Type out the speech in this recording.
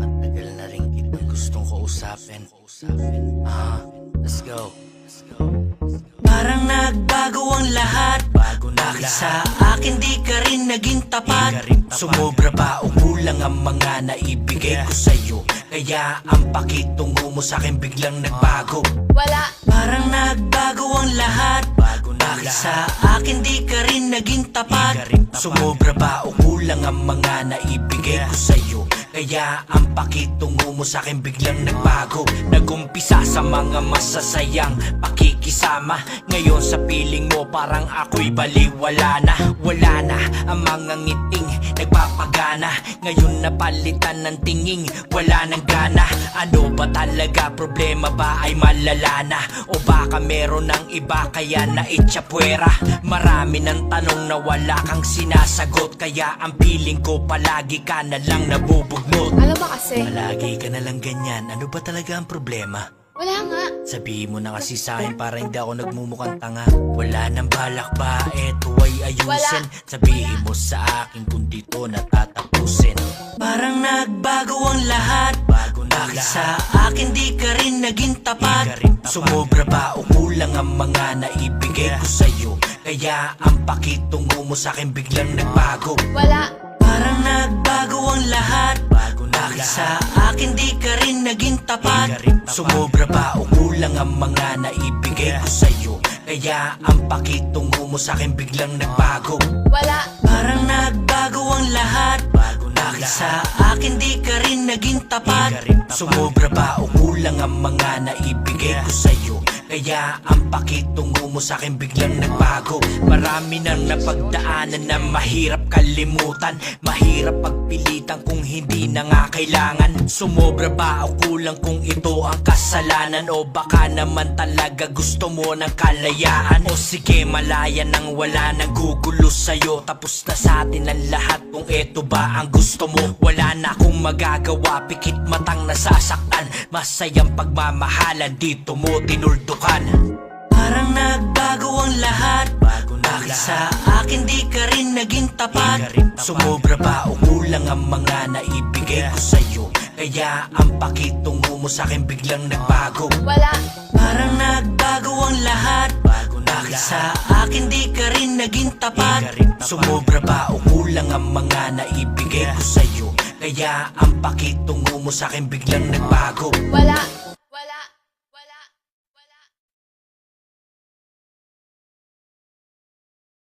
Matagal na rin kitang gustong kausapin. Ah, let's go. Parang nagbago ang lahat. Bago na Bakit sa akin di ka rin naging tapat. Sumobra ba o kulang ang mga naibigay ko sa'yo. Kaya ang pakitungo mo sa'kin biglang nagbago. Wala. Parang nagbago ang lahat. Bago na Bakit sa akin di ka rin naging tapat? Sumobra ba o kulang ang mga naibigay ko sa'yo. Kaya ang pakitungo mo sa'kin biglang nagbago. Nagumpisa sa mga masasayang pakikisama. Ngayon sa piling mo parang ako'y baliwala na. Wala na ang mga ngiting nagpapagana Ngayon napalitan ng tinging wala nang gana Ano ba talaga problema ba ay malala na O baka meron ng iba kaya na itchapwera Marami ng tanong na wala kang sinasagot Kaya ang piling ko palagi ka na lang nabubugnot Ano ba kasi? Palagi ka na lang ganyan Ano ba talaga ang problema? Wala nga. Sabihin mo na kasi sa akin para hindi ako nagmumukhang tanga. Wala nang balak ba, eto ay ayusin Sabihin mo sa akin kung dito natatapusin. Parang nagbago ang lahat. Bago na Bakit sa akin di ka rin naging tapat? Sumobra ba o kulang ang mga naibigay ko sa'yo? Kaya ang pakitungo mo sa akin biglang nagbago. Wala. Parang nagbago ang lahat. Bago na Bakit sa akin di ka rin naging tapat? Sumobra ba o kulang ang mga naibigay ko sa'yo. Kaya ang pakitungo mo sa akin biglang nagbago. Wala. Parang nagbago ang lahat. Bago na Bakit sa akin di ka rin naging tapat? Sumobra ba o kulang ang mga naibigay ko sa'yo. Kaya ang pakitungo mo sa akin biglang nagbago. Marami nang napagdaanan na mahirap kalimutan. Mahirap pagpilitan kung hindi na nga kailangan. Sumobra ba o kulang kung ito ang kasalanan. O baka naman talaga gusto mo ng kalayaan. O sige malaya nang wala nang gugulo sa'yo. Tapos na sa atin ang lahat kung ito ba ang gusto mo. Wala na akong magagawa pikit matang nasasaktan. Masayang pagmamahalan dito mo tinuldukan. Parang nagbago ang lahat. Bago na Bakit sa akin di ka rin naging tapat? Sumobra ba o kulang ang mga naibigay ko sa'yo. Kaya ang pakitungo mo sa akin biglang nagbago. Wala. Parang nagbago ang lahat. Bago na Bakit sa akin di ka rin naging tapat? Sumobra ba o kulang ang mga naibigay ko sa'yo? Kaya ang pakitungo mo sa akin biglang nagbago. Wala.